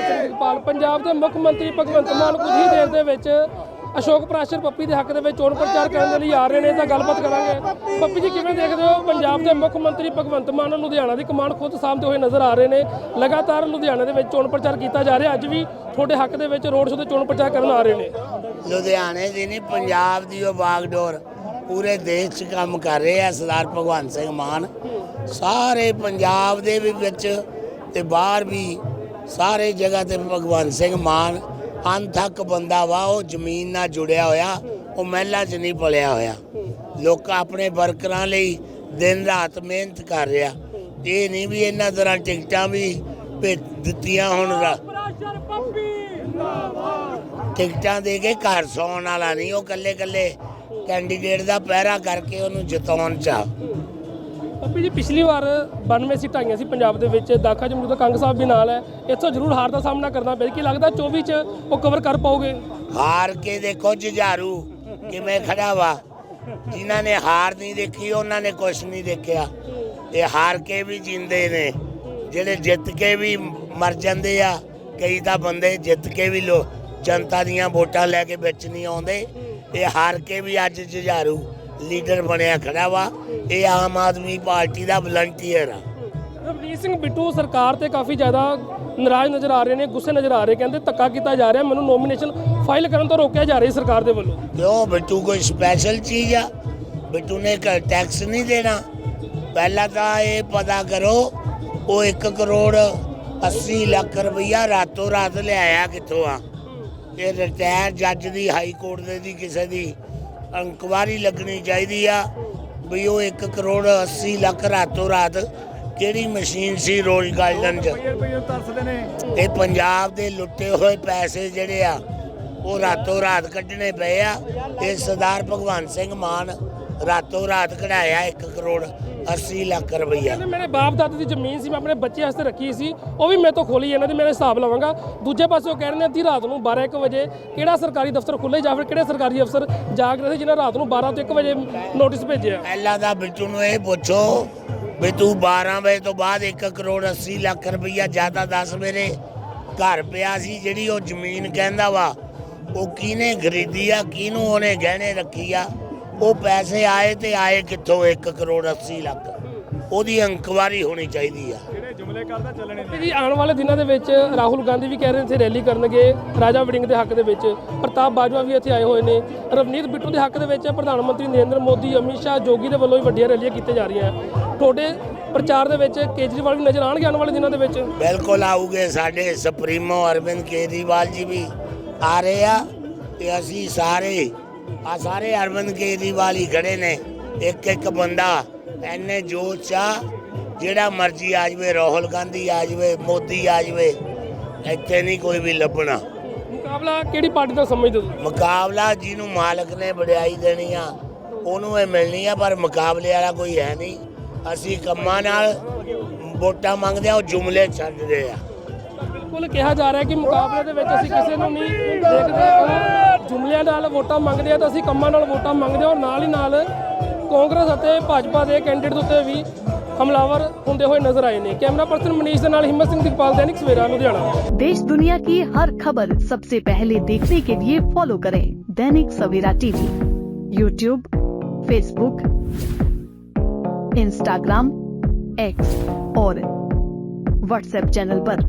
ਤੇਗਪਾਲ ਪੰਜਾਬ ਦੇ ਮੁੱਖ ਮੰਤਰੀ ਭਗਵੰਤ ਮਾਨ ਕੁਝ ਹੀ ਦੇਰ ਦੇ ਵਿੱਚ ਅਸ਼ੋਕ ਪ੍ਰਾਸ਼ਰ ਪੱਪੀ ਦੇ ਹੱਕ ਦੇ ਵਿੱਚ ਚੋਣ ਪ੍ਰਚਾਰ ਕਰਨ ਦੇ ਲਈ ਆ ਰਹੇ ਨੇ ਤਾਂ ਗੱਲਬਾਤ ਕਰਾਂਗੇ। ਪੱਪੀ ਜੀ, ਕਿਵੇਂ ਦੇਖਦੇ ਹੋ? ਪੰਜਾਬ ਦੇ ਮੁੱਖ ਮੰਤਰੀ ਭਗਵੰਤ ਮਾਨ ਲੁਧਿਆਣਾ ਦੀ ਕਮਾਨ ਖੁਦ ਸਾਹਮਣੇ ਹੋਏ ਨਜ਼ਰ ਆ ਰਹੇ ਨੇ। ਲਗਾਤਾਰ ਲੁਧਿਆਣਾ ਦੇ ਵਿੱਚ ਚੋਣ ਪ੍ਰਚਾਰ ਕੀਤਾ ਜਾ ਰਿਹਾ। ਅੱਜ ਵੀ ਤੁਹਾਡੇ ਹੱਕ ਦੇ ਵਿੱਚ ਰੋਡ ਸ਼ੋਅ ਤੇ ਚੋਣ ਪ੍ਰਚਾਰ ਕਰਨ ਆ ਰਹੇ ਨੇ। ਲੁਧਿਆਣੇ ਦੀ ਨਹੀਂ, ਪੰਜਾਬ ਦੀ ਉਹ ਬਾਗਡੋਰ। ਪੂਰੇ ਦੇਸ਼ 'ਚ ਕੰਮ ਕਰ ਰਹੇ ਆ ਸਰਦਾਰ ਭਗਵੰਤ ਸਿੰਘ ਮਾਨ। ਸਾਰੇ ਪੰਜਾਬ ਦੇ ਵੀ ਵਿੱਚ ਤੇ ਬਾਹਰ ਵੀ ਸਾਰੇ ਜਗ੍ਹਾ ਤੇ ਭਗਵੰਤ ਸਿੰਘ ਮਾਨ ਅਨਥਕ ਬੰਦਾ ਵਾ, ਉਹ ਜ਼ਮੀਨ ਨਾਲ ਜੁੜਿਆ ਹੋਇਆ, ਉਹ ਮਹਿਲਾ 'ਚ ਨਹੀਂ ਪਲਿਆ ਹੋਇਆ। ਲੋਕ ਆਪਣੇ ਵਰਕਰਾਂ ਲਈ ਦਿਨ ਰਾਤ ਮਿਹਨਤ ਕਰ ਰਿਹਾ। ਇਹ ਨਹੀਂ ਵੀ ਇਹਨਾਂ ਤਰ੍ਹਾਂ ਟਿਕਟਾਂ ਵੀ ਭੇਜ ਦਿੱਤੀਆਂ ਹੁਣ ਟਿਕਟਾਂ ਦੇ ਕੇ ਘਰ ਸੌਣ ਵਾਲਾ ਨਹੀਂ, ਉਹ ਕੱਲੇ ਕੱਲੇ ਕੈਂਡੀਡੇਟ ਦਾ ਪਹਿਰਾ ਕਰਕੇ ਉਹਨੂੰ ਜਿਤਾਉਣ ਚਾ ਪੱਪੀ ਜੀ, ਪਿਛਲੀ ਵਾਰ 92 ਸੀਟਾਂ ਆਈਆਂ ਸੀ ਪੰਜਾਬ ਦੇ ਵਿੱਚ, ਦਾਖਾ ਜਮਹੂਰ ਕੰਗ ਸਾਹਿਬ ਵੀ ਨਾਲ ਹੈ। ਇੱਥੋਂ ਜ਼ਰੂਰ ਹਾਰ ਦਾ ਸਾਹਮਣਾ ਕਰਨਾ ਪਿਆ ਕੀ ਲੱਗਦਾ 24 ਚ ਉਹ ਕਵਰ ਕਰ ਪਾਓਗੇ? ਹਾਰ ਕੇ ਦੇਖੋ ਜੁਝਾਰੂ ਕਿਵੇਂ ਖੜਾ ਵਾ? ਜਿਨ੍ਹਾਂ ਨੇ ਹਾਰ ਨਹੀਂ ਦੇਖੀ, ਉਹਨਾਂ ਨੇ ਕੁਝ ਨਹੀਂ ਦੇਖਿਆ। ਇਹ ਹਾਰ ਕੇ ਵੀ ਜਿੰਦੇ ਨੇ। ਜਿਹੜੇ ਜਿੱਤ ਕੇ ਵੀ ਮਰ ਜਾਂਦੇ ਆ, ਕਈ ਤਾਂ ਬੰਦੇ ਜਿੱਤ ਕੇ ਵੀ ਲੋ ਜਨਤਾ ਦੀਆਂ ਵੋਟਾਂ ਲੈ ਕੇ ਵਿੱਚ ਨਹੀਂ ਆਉਂਦੇ। ਇਹ ਹਾਰ ਕੇ ਵੀ ਅੱਜ ਜੁਝਾਰੂ ਲੀਡਰ ਬਣਿਆ ਖੜਾ ਵਾ ਇਹ ਆਮ ਆਦਮੀ ਪਾਰਟੀ ਦਾ ਵਲੰਟੀਅਰ ਆ। ਰਵਨੀਤ ਸਿੰਘ ਬਿੱਟੂ ਸਰਕਾਰ ਤੇ ਕਾਫੀ ਜ਼ਿਆਦਾ ਨਾਰਾਜ਼ ਨਜ਼ਰ ਆ ਰਹੇ ਨੇ ਗੁੱਸੇ ਨਜ਼ਰ ਆ ਰਹੇ ਕਹਿੰਦੇ ਧੱਕਾ ਕੀਤਾ ਜਾ ਰਿਹਾ ਮੈਨੂੰ ਨੋਮੀਨੇਸ਼ਨ ਫਾਈਲ ਕਰਨ ਤੋਂ ਰੋਕਿਆ ਜਾ ਰਿਹਾ ਸਰਕਾਰ ਦੇ ਵੱਲੋਂ। ਕਿਉਂ? ਬਿੱਟੂ ਕੋਈ ਸਪੈਸ਼ਲ ਚੀਜ਼ ਆ। ਬਿੱਟੂ ਨੇ ਟੈਕਸ ਨਹੀਂ ਦੇਣਾ। ਪਹਿਲਾਂ ਤਾਂ ਇਹ ਪਤਾ ਕਰੋ ਉਹ 1 ਕਰੋੜ 80 ਲੱਖ ਰੁਪਈਆ ਰਾਤੋਂ ਰਾਤ ਲਿਆਇਆ ਕਿੱਥੋਂ ਆ? ਇਹ ਰਿਟਾਇਰ ਜੱਜ ਦੀ ਹਾਈ ਕੋਰਟ ਦੇ ਦੀ ਕਿਸੇ ਦੀ ਇਨਕੁਆਰੀ ਲੱਗਣੀ ਚਾਹੀਦੀ ਆ ਵੀ ਉਹ 1 ਕਰੋੜ 80 ਲੱਖ ਰਾਤੋਂ ਰਾਤ ਕਿਹੜੀ ਮਸ਼ੀਨ ਸੀ ਰੋਜ਼ ਗਾਰਡਨ 'ਚ? ਇਹ ਪੰਜਾਬ ਦੇ ਲੁੱਟੇ ਹੋਏ ਪੈਸੇ ਜਿਹੜੇ ਆ, ਉਹ ਰਾਤੋਂ ਰਾਤ ਕੱਢਣੇ ਪਏ ਆ। ਇਹ ਸਰਦਾਰ ਭਗਵੰਤ ਸਿੰਘ ਮਾਨ ਰਾਤੋਂ ਰਾਤ ਕਢਾਇਆ 1 ਕਰੋੜ। 80 ਲੱਖ ਰੁਪਈਆ। ਕਹਿੰਦੇ ਮੇਰੇ ਬਾਪ ਦਾਦੇ ਦੀ ਜ਼ਮੀਨ ਸੀ ਮੈਂ ਆਪਣੇ ਬੱਚੇ ਵਾਸਤੇ ਰੱਖੀ ਸੀ ਉਹ ਵੀ ਮੇਰੇ ਤੋਂ ਖੋਲੀ ਇਹਨਾਂ ਦੀ ਮੇਰੇ ਹਿਸਾਬ ਲਵਾਂਗਾ। ਦੂਜੇ ਪਾਸੇ ਉਹ ਕਹਿ ਰਹੇ ਨੇ ਅੱਧੀ ਰਾਤ ਨੂੰ 12 1 ਵਜੇ ਕਿਹੜਾ ਸਰਕਾਰੀ ਦਫ਼ਤਰ ਖੁੱਲੇ ਜਾਂ ਫਿਰ ਕਿਹੜੇ ਸਰਕਾਰੀ ਅਫਸਰ ਜਾਗ ਰਹੇ ਸੀ ਜਿਨ੍ਹਾਂ ਰਾਤ ਨੂੰ 12 ਤੋਂ 1 ਵਜੇ ਨੋਟਿਸ ਭੇਜਿਆ? ਪਹਿਲਾਂ ਤਾਂ ਬਿੱਟੂ ਨੂੰ ਇਹ ਪੁੱਛੋ ਵੀ ਤੂੰ 12 ਵਜੇ ਤੋਂ ਬਾਅਦ 1 ਕਰੋੜ 80 ਲੱਖ ਰੁਪਈਆ ਜ਼ਿਆਦਾ ਦੱਸ ਮੇਰੇ। ਘਰ ਪਿਆ ਸੀ ਜਿਹੜੀ ਉਹ ਜ਼ਮੀਨ ਕਹਿੰਦਾ ਵਾ ਉਹ ਕਿਹਨੇ ਖਰੀਦੀ ਆ ਕਿਹਨੂੰ ਉਹਨੇ ਗਹਿਣੇ ਰੱਖੀ ਆ? ਉਹ ਪੈਸੇ ਆਏ ਤੇ ਆਏ ਕਿੱਥੋਂ? 1 ਕਰੋੜ 80 ਲੱਖ। ਉਹਦੀ ਇਨਕੁਆਰੀ ਹੋਣੀ ਚਾਹੀਦੀ ਆ। ਤੇ ਜੀ ਆਉਣ ਵਾਲੇ ਦਿਨਾਂ ਦੇ ਵਿੱਚ ਰਾਹੁਲ ਗਾਂਧੀ ਵੀ ਕਹਿ ਰਹੇ ਨੇ ਇੱਥੇ ਰੈਲੀ ਕਰਨਗੇ ਰਾਜਾ ਵੜਿੰਗ ਦੇ ਹੱਕ ਦੇ ਵਿੱਚ। ਪ੍ਰਤਾਪ ਬਾਜਵਾ ਵੀ ਇੱਥੇ ਆਏ ਹੋਏ ਨੇ। ਰਵਨੀਤ ਬਿੱਟੂ ਦੇ ਹੱਕ ਦੇ ਵਿੱਚ ਪ੍ਰਧਾਨ ਮੰਤਰੀ ਨਰਿੰਦਰ ਮੋਦੀ ਅਮਿਤ ਸ਼ਾਹ ਜੋਗੀ ਦੇ ਵੱਲੋਂ ਵੀ ਵੱਡੀਆਂ ਰੈਲੀਆਂ ਕੀਤੀਆਂ ਜਾ ਰਹੀਆਂ। ਤੁਹਾਡੇ ਪ੍ਰਚਾਰ ਦੇ ਵਿੱਚ ਕੇਜਰੀਵਾਲ ਵੀ ਨਜ਼ਰ ਆਉਣਗੇ ਆਉਣ ਵਾਲੇ ਦਿਨਾਂ ਦੇ ਵਿੱਚ? ਬਿਲਕੁਲ ਆਉਗੇ ਸਾਡੇ ਸੁਪਰੀਮੋ ਅਰਵਿੰਦ ਕੇਜਰੀਵਾਲ ਜੀ ਵੀ ਆ ਰਹੇ ਆ ਤੇ ਅਸੀਂ ਸਾਰੇ ਆ ਸਾਰੇ ਅਰਵਿੰਦ ਕੇਜਰੀਵਾਲ ਹੀ ਖੜੇ ਨੇ। ਇੱਕ ਇੱਕ ਬੰਦਾ ਐਨੇ ਜੋਸ਼ ਆ ਜਿਹੜਾ ਮਰਜ਼ੀ ਆ ਜਾਵੇ ਰਾਹੁਲ ਗਾਂਧੀ ਆ ਜਾਵੇ ਮੋਦੀ ਆ ਜਾਵੇ ਇੱਥੇ ਨਹੀਂ ਕੋਈ ਵੀ ਲੱਭਣਾ। ਮੁਕਾਬਲਾ ਕਿਹੜੀ ਪਾਰਟੀ ਦਾ ਸਮਝਦੇ ਹੋ ਮੁਕਾਬਲਾ ਜਿਹਨੂੰ ਮਾਲਕ ਨੇ ਵਡਿਆਈ ਦੇਣੀ ਆ ਉਹਨੂੰ ਇਹ ਮਿਲਣੀ ਆ ਪਰ ਮੁਕਾਬਲੇ ਵਾਲਾ ਕੋਈ ਹੈ ਨਹੀਂ। ਅਸੀਂ ਕੰਮਾਂ ਨਾਲ ਵੋਟਾਂ ਮੰਗਦੇ ਆ ਉਹ ਜੁਮਲੇ ਛੱਡਦੇ ਆ। ਬਿਲਕੁਲ ਕਿਹਾ ਜਾ ਰਿਹਾ ਕਿ ਮੁਕਾਬਲੇ ਦੇ ਵਿੱਚ ਅਸੀਂ ਕਿਸੇ ਨੂੰ ਨਹੀਂ ਦੇਖਦੇ ਉਹ ਜੁਮਲਿਆਂ ਨਾਲ ਵੋਟਾਂ ਮੰਗਦੇ ਆ ਤਾਂ ਅਸੀਂ ਕੰਮਾਂ ਨਾਲ ਵੋਟਾਂ ਮੰਗਦੇ ਹਾਂ ਔਰ ਨਾਲ ਹੀ ਨਾਲ ਕਾਂਗਰਸ ਅਤੇ ਭਾਜਪਾ ਦੇ ਕੈਂਡੀਡੇਟ ਉੱਤੇ ਵੀ ਹਮਲਾਵਰ ਹੁੰਦੇ ਹੋਏ ਨਜ਼ਰ ਆਏ ਨੇ ਕੈਮਰਾ ਪਰਸਨ ਮਨੀਸ਼ ਦੇ ਨਾਲ ਹਿੰਮਤ ਸਿੰਘ ਦਿਗਪਾਲ दैनिक सवेरा लुधियाना देश दुनिया की हर खबर सबसे पहले देखने के लिए फॉलो करें Dainik Savera TV YouTube Facebook Instagram X और व्हाट्सएप चैनल पर।